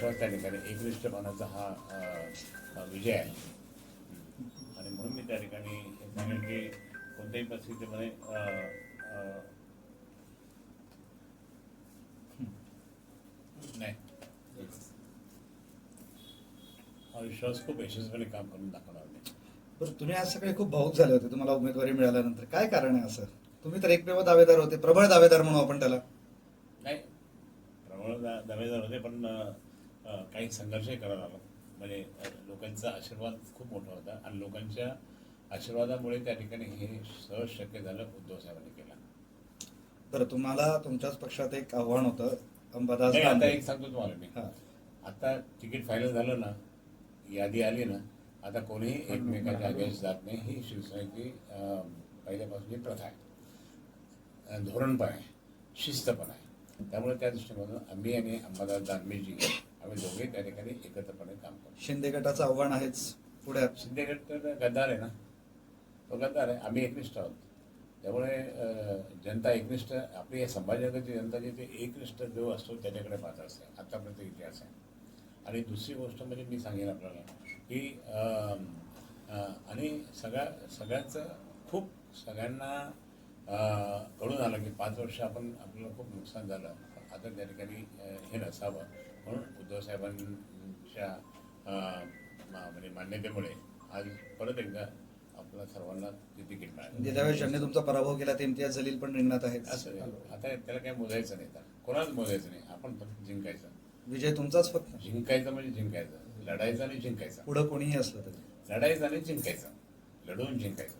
विश्वास त्या ठिकाणी एकनिष्ठपणाचा हा विजय आहे. आणि म्हणून मी त्या ठिकाणी सांगेन की कोणत्याही परिस्थितीमध्ये नाही. हा विश्वास खूप यशस्वीपणे काम करून दाखवणार मी. बरं तुम्ही आज सकाळी खूप भाऊक झाले होते तुम्हाला उमेदवारी मिळाल्यानंतर. काय कारण आहे असं? तुम्ही तर एकमेव दावेदार होते प्रबळ दावेदार म्हणू आपण त्याला. नाही प्रबळ दावेदार होते पण काही संघर्षही करावा लागला. म्हणजे लोकांचा आशीर्वाद खूप मोठा होता आणि लोकांच्या आशीर्वादामुळे त्या ठिकाणी हे सहज शक्य झालं उद्धव साहेबांनी केलं. बरं तुम्हाला तुमच्याच पक्षात एक आव्हान होतं अंबादास आता. एक सांगतो तुम्हाला मी. आता तिकीट फायनल झालं ना यादी आली ना आता कोणीही एकमेकाच्या अगेन्स्ट जात नाही. ही शिवसेनेची पहिल्यापासूनची प्रथा आहे. धोरण पण आहे शिस्त पण आहे. त्यामुळे त्या दृष्टिकोनातून आम्ही आणि अंबादास दानवेजी आम्ही दोघे त्या ठिकाणी एकत्रपणे काम करतो. शिंदे गटाचं आव्हान आहेच पुढ्यात शिंदेगड तर गद्दार आहे ना? तो गद्दार आहे. आम्ही एकनिष्ठ आहोत. त्यामुळे जनता एकनिष्ठ आपली या संभाजीनगरची जनता जी ते एकनिष्ठ जो असतो त्याच्याकडे पाहत असते. आतापर्यंत इतिहास आहे. आणि दुसरी गोष्ट म्हणजे मी सांगेन आपल्याला की आणि सगळ्या सगळ्यांचं खूप सगळ्यांना कळून आलं की पाच वर्ष आपण आपल्याला खूप नुकसान झालं. आता त्या ठिकाणी हे नसावं. म्हणून उद्धव साहेबांच्या म्हणजे मान्यतेमुळे आज परत एकदा आपल्या सर्वांना ते तिकीट मिळालं. गेल्या वेळेस ज्यांनी तुमचा पराभव केला ते इम्तियाज जलील पण रिंगणात आहेत. असं. आता त्याला काय मोजायचं नाही तर कोणाच मोजायचं नाही. आपण फक्त जिंकायचं. विजय तुमचाच फक्त. जिंकायचं म्हणजे जिंकायचं. लढायचं आणि जिंकायचं. पुढं कोणीही असलं तरी. लढायचं आणि जिंकायचं. लढवून जिंकायचं.